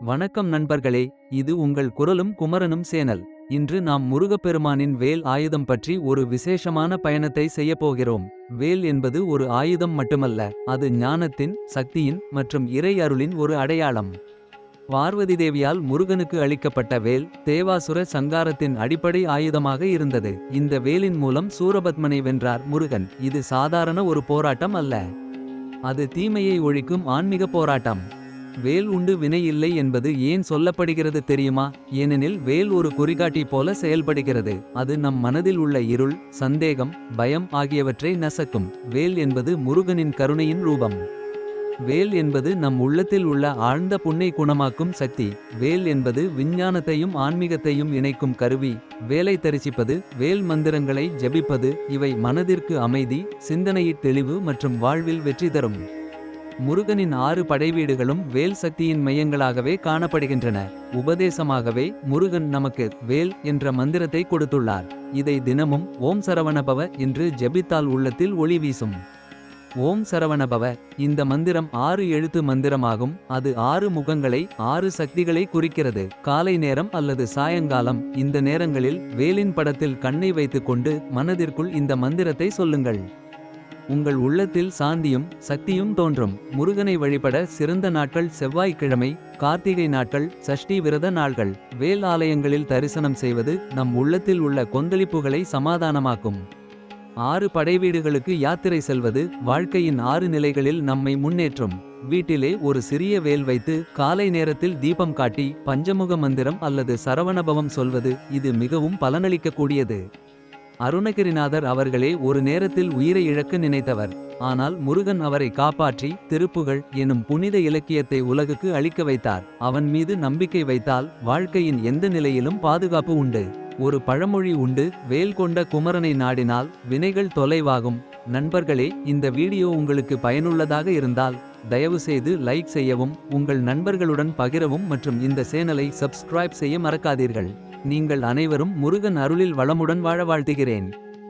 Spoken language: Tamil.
வணக்கம் நண்பர்களே இது உங்கள் குரலும் குமரனும் சேனல். இன்று நாம் முருகப்பெருமானின் வேல் ஆயுதம் பற்றி ஒரு விசேஷமான பயணத்தை செய்யப்போகிறோம் வேல் என்பது ஒரு ஆயுதம் மட்டுமல்ல அது ஞானத்தின் சக்தியின் மற்றும் இறை அருளின் ஒரு அடையாளம். பார்வதி தேவியால் முருகனுக்கு அளிக்கப்பட்ட வேல் தேவாசுர சங்காரத்தின் அடிப்படை ஆயுதமாக இருந்தது. இந்த வேலின் மூலம் சூரபத்மனை வென்றார் முருகன். இது சாதாரண ஒரு போராட்டம் அல்ல. அது தீமையை ஒழிக்கும் ஆன்மீக போராட்டம். வேல் உண்டு வினை இல்லை என்பது ஏன் சொல்லப்படுகிறது தெரியுமா? ஏனெனில் வேல் ஒரு குறிகாட்டி போல செயல்படுகிறது. அது நம் மனதில் உள்ள இருள் சந்தேகம் பயம் ஆகியவற்றை நசக்கும். வேல் என்பது முருகனின் கருணையின் ரூபம். வேல் என்பது நம் உள்ளத்தில் உள்ள ஆழ்ந்த புண்ணை குணமாக்கும் சக்தி. வேல் என்பது விஞ்ஞானத்தையும் ஆன்மீகத்தையும் இணைக்கும் கருவி. வேலை தரிசிப்பது வேல் மந்திரங்களை ஜபிப்பது இவை மனதிற்கு அமைதி சிந்தனையின் தெளிவு மற்றும் வாழ்வில் வெற்றி தரும். முருகனின் ஆறு படைவீடுகளும் வேல் சக்தியின் மையங்களாகவே காணப்படுகின்றன. உபதேசமாகவே முருகன் நமக்கு வேல் என்ற மந்திரத்தை கொடுத்துள்ளார். இதை தினமும் ஓம் சரவணபவ என்று ஜெபித்தால் உள்ளத்தில் ஒளி வீசும். ஓம் சரவணபவ இந்த மந்திரம் ஆறு எழுத்து மந்திரமாகும். அது ஆறு முகங்களை ஆறு சக்திகளை குறிக்கிறது. காலை நேரம் அல்லது சாயங்காலம் இந்த நேரங்களில் வேலின் படத்தில் கண்ணை வைத்துக்கொண்டு மனதிற்குள் இந்த மந்திரத்தை சொல்லுங்கள். உங்கள் உள்ளத்தில் சாந்தியும் சக்தியும் தோன்றும். முருகனை வழிபட சிறந்த நாட்கள் செவ்வாய்க்கிழமை கார்த்திகை நாட்கள் சஷ்டி விரத நாள்கள். வேல் ஆலயங்களில் தரிசனம் செய்வது நம் உள்ளத்தில் உள்ள கொந்தளிப்புகளை சமாதானமாக்கும். ஆறு படைவீடுகளுக்கு யாத்திரை செல்வது வாழ்க்கையின் ஆறு நிலைகளில் நம்மை முன்னேற்றும். வீட்டிலே ஒரு சிறிய வேல் வைத்து காலை நேரத்தில் தீபம் காட்டி பஞ்சமுக மந்திரம் அல்லது சரவணபவம் சொல்வது இது மிகவும் பலனளிக்கக்கூடியது. அருணகிரிநாதர் அவர்களே ஒரு நேரத்தில் உயிரை இழக்க நினைத்தவர். ஆனால் முருகன் அவரை காப்பாற்றி திருப்புகழ் எனும் புனித இலக்கியத்தை உலகுக்கு அளிக்க வைத்தார். அவன் மீது நம்பிக்கை வைத்தால் வாழ்க்கையின் எந்த நிலையிலும் பாதுகாப்பு உண்டு. ஒரு பழமொழி உண்டு வேல் கொண்ட குமரனை நாடினால் வினைகள் தொலைவாகும். நண்பர்களே இந்த வீடியோ உங்களுக்கு பயனுள்ளதாக இருந்தால் தயவு செய்து லைக் செய்யவும் உங்கள் நண்பர்களுடன் பகிரவும் மற்றும் இந்த சேனலை சப்ஸ்கிரைப் செய்ய மறக்காதீர்கள். நீங்கள் அனைவரும் முருகன் அருளில் வளமுடன் வாழ வாழ்த்துகிறேன்.